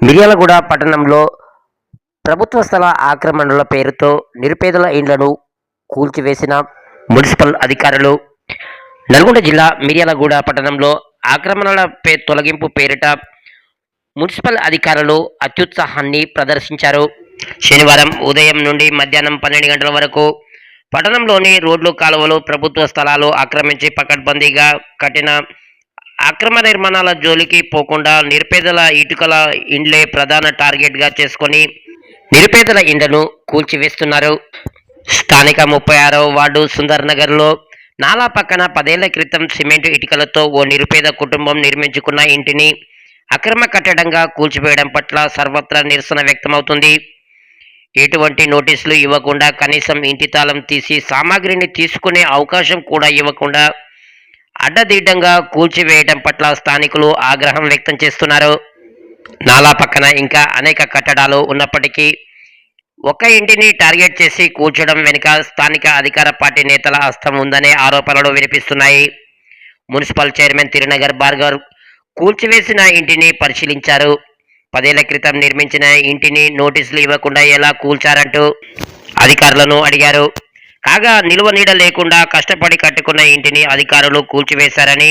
మిర్యాలగూడ పట్టణంలో ప్రభుత్వ స్థల ఆక్రమణల పేరుతో నిరుపేదల ఇండ్లను కూల్చివేసిన మున్సిపల్ అధికారులు. నల్గొండ జిల్లా మిర్యాలగూడ పట్టణంలో ఆక్రమణల పే తొలగింపు పేరిట మున్సిపల్ అధికారులు అత్యుత్సాహాన్ని ప్రదర్శించారు. శనివారం ఉదయం నుండి మధ్యాహ్నం పన్నెండు గంటల వరకు పట్టణంలోని రోడ్లు కాలువలు ప్రభుత్వ స్థలాలు ఆక్రమించి పకడ్బందీగా కట్టిన అక్రమ నిర్మాణాల జోలికి పోకుండా నిరుపేదల ఇటుకల ఇండ్లే ప్రధాన టార్గెట్గా చేసుకొని నిరుపేదల ఇండ్లను కూల్చివేస్తున్నారు. స్థానిక ముప్పై ఆరవ వార్డు సుందర్ నగర్లో నాలా పక్కన పదేళ్ళ క్రితం సిమెంట్ ఇటుకలతో ఓ నిరుపేద కుటుంబం నిర్మించుకున్న ఇంటిని అక్రమ కట్టడంగా కూల్చివేయడం పట్ల సర్వత్రా నిరసన వ్యక్తమవుతుంది. ఎటువంటి నోటీసులు ఇవ్వకుండా కనీసం ఇంటి తాళం తీసి సామాగ్రిని తీసుకునే అవకాశం కూడా ఇవ్వకుండా అడ్డదిడ్డంగా కూల్చివేయడం పట్ల స్థానికులు ఆగ్రహం వ్యక్తం చేస్తున్నారు. నాలా పక్కన ఇంకా అనేక కట్టడాలు ఉన్నప్పటికీ ఒక ఇంటిని టార్గెట్ చేసి కూల్చడం వెనుక స్థానిక అధికార పార్టీ నేతల హస్తం ఉందనే ఆరోపణలు వినిపిస్తున్నాయి. మున్సిపల్ చైర్మన్ తిరునగర్ భార్గవ్ కూల్చివేసిన ఇంటిని పరిశీలించారు. పదేళ్ళ క్రితం నిర్మించిన ఇంటిని నోటీసులు ఇవ్వకుండా ఎలా కూల్చారంటూ అధికారులను అడిగారు. కాగా నిలువ నీడ లేకుండా కష్టపడి కట్టుకున్న ఇంటిని అధికారులు కూల్చివేశారని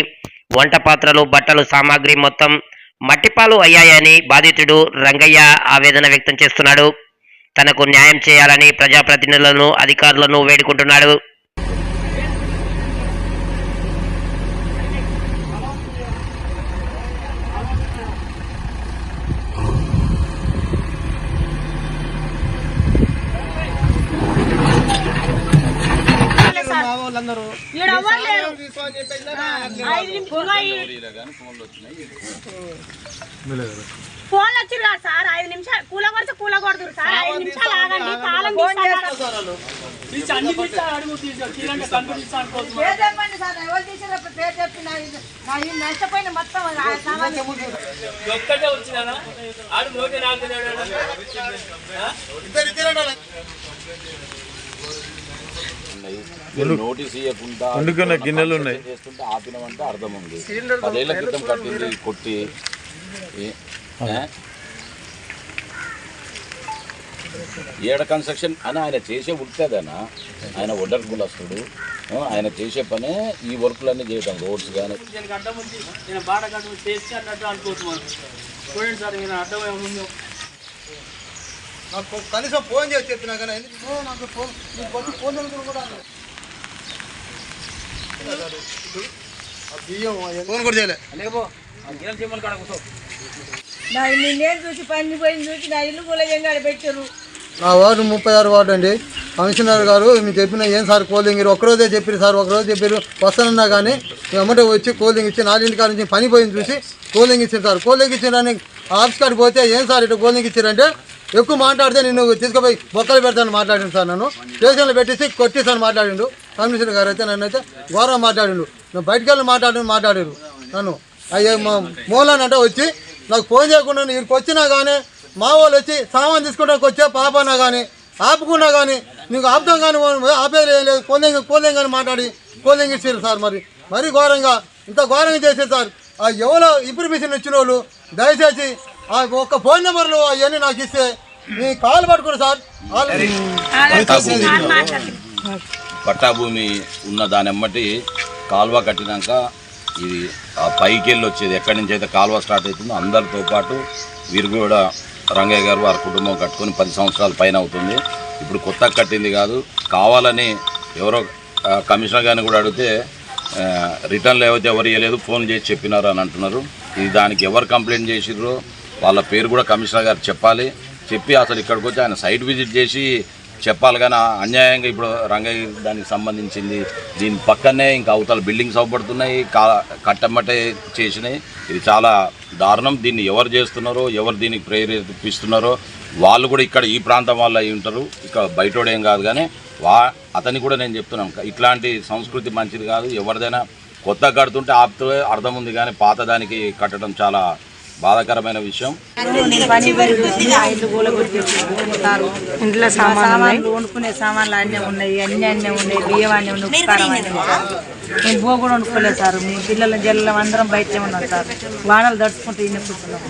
వంట పాత్రలు బట్టలు సామాగ్రి మొత్తం మట్టిపాలు అయ్యాయని బాధితుడు రంగయ్య ఆవేదన వ్యక్తం చేస్తున్నాడు. తనకు న్యాయం చేయాలని ప్రజాప్రతినిధులను అధికారులను వేడుకుంటున్నాడు మా వాళ్ళందరూ ఈడ ఎవ్వరు లేరు తీసుకోని చెప్పేసి ఆ, ఐదు నిమిషాలు ఫోన్లు వచ్చిరు కదా సార్ ఐదు నిమిషాలు. కూల కొడితే కూల కొడుతురు సార్. ఐదు నిమిషాలు ఆగండి తాళం చెప్పండి సార్ ఎవరు పేరు చెప్పి నష్టపోయిన మొత్తం ఒక్కటే వచ్చినా ఆడు నోటి నాకు మీరు నోటీస్ ఇవ్వకుండా వండుకున్న గిన్నెలు ఉన్నాయి. చేస్తుంటే ఆపినమంటే అర్థం ఉంది పదేళ్ళ క్రితం కట్టింది కొట్టి? ఏడ కన్స్ట్రక్షన్? అని ఆయన చేసే వృత్తేదనా ఆయన ఒడ్డర్ కులస్తుడు. ఆయన చేసే పనే ఈ వర్కులన్నీ చేయటం రోడ్స్ కానీ నేను చేసి అన్నట్టు అనుకోవచ్చు మనం చూడండి సార్ నేను అడ్డం ఏముందో. నాకు కనీసం ఫోన్ చేసి చెప్పినా కానీ ఎందుకు? నాకు ఫోన్. నీకు ఫోన్ నెంబర్ కూడా అన్నారు. ఆ బియ్యం ఫోన్ కూడా చేయలే. నా నిన్నేం చూసి పని పోయింది చూసి నా ఇల్లు కూడా ఎంగాడ పెట్టారు నా వార్డు ముప్పై ఆరు వార్డు అండి. కమిషనర్ గారు మీరు చెప్పిన ఏం సార్ కోల్డింగ్ ఒక్కరోజే చెప్పారు సార్ ఒకరోజు చెప్పారు వస్తానన్నా కానీ వెంబడే వచ్చి కోల్డింగ్ ఇచ్చి నాలుగింటి కాడ నుంచి పని పోయింది చూసి కోల్డింగ్ ఇచ్చారు సార్. కోల్డింగ్ ఇచ్చారని ఆఫీస్ కాడికి పోతే ఏం సార్ ఇటు కోల్డింగ్ ఇచ్చారంటే ఎక్కువ మాట్లాడితే నిన్ను తీసుకుపోయి బొక్కలు పెడతాను మాట్లాడిండు సార్ నన్ను. స్టేషన్లో పెట్టేసి కొట్టేసాను మాట్లాడిండు. కమిషనర్ గారు అయితే నన్ను అయితే ఘోరంగా మాట్లాడిండు. నువ్వు బయటికి వెళ్ళి మాట్లాడి మాట్లాడారు నన్ను. అయ్యే మూలనంటే వచ్చి నాకు ఫోన్ చేయకుండా ఇక్కడికి వచ్చినా కానీ మా వాళ్ళు వచ్చి సామాన్ తీసుకుంటానికి వచ్చే పాపనా కానీ ఆపుకున్నా కానీ నీకు ఆపుతాం కానీ ఆపేయలేదు లేదు. కోలింగ్ కోలింగ్ అని మాట్లాడి కోలింగ్ ఇచ్చారు సార్ మరి. మరీ ఘోరంగా ఇంత ఘోరంగా చేశారు సార్. ఆ ఎవరో ఇన్ఫర్మేషన్ ఇచ్చిన వాళ్ళు దయచేసి ఒక్క ఫోన్ నెంబర్లు అవన్నీ నాకు ఇస్తే మీ కాల్ పట్టుకుని సార్. పట్టా భూమి ఉన్న దాని ఎమ్మటి కాలువ కట్టినాక ఇది ఆ పైకి వెళ్ళి వచ్చేది. ఎక్కడి నుంచి అయితే కాలువ స్టార్ట్ అవుతుందో అందరితో పాటు వీరు కూడా రంగయ్య గారు వారి కుటుంబం కట్టుకొని పది సంవత్సరాల పైన అవుతుంది. ఇప్పుడు కొత్త కట్టింది కాదు. కావాలని ఎవరో కమిషనర్ గారిని కూడా అడిగితే రిటర్న్లో ఏవైతే ఎవరు ఇవ్వలేదు ఫోన్ చేసి చెప్పినారు అని అంటున్నారు. ఇది దానికి ఎవరు కంప్లైంట్ చేసిర్రో వాళ్ళ పేరు కూడా కమిషనర్ గారు చెప్పాలి. చెప్పి అసలు ఇక్కడికి వచ్చి ఆయన సైట్ విజిట్ చేసి చెప్పాలి కానీ అన్యాయంగా ఇప్పుడు రంగయ్య దానికి సంబంధించింది. దీని పక్కనే ఇంకా అవతల బిల్డింగ్స్ అవ్వబడుతున్నాయి కా కట్టమ్మటే చేసినాయి. ఇది చాలా దారుణం. దీన్ని ఎవరు చేస్తున్నారో ఎవరు దీనికి ప్రేరేపిస్తున్నారో వాళ్ళు కూడా ఇక్కడ ఈ ప్రాంతం వాళ్ళు అయి ఉంటారు. ఇక్కడ బయటోడేం కాదు కానీ వా అతని కూడా నేను చెప్తున్నాను. ఇట్లాంటి సంస్కృతి మంచిది కాదు. ఎవరిదైనా కొత్త కడుతుంటే ఆపితే అర్థం ఉంది కానీ పాత దానికి కట్టడం చాలా బాధాకరమైన విషయం. ఇంట్లో సామాన్లు వండుకునే సామాన్లు అన్నీ ఉన్నాయి. అన్ని అన్నీ ఉన్నాయి. బియ్యం అన్నీ. ఉన్నాయి అన్నీ మేము బో కూడా వండుకోలేదు సార్. మీ పిల్లల జల్లం అందరం బయటనే ఉన్నాం సార్. వానలు దడుచుకుంటూ ఇన్ని కూర్చున్నాం.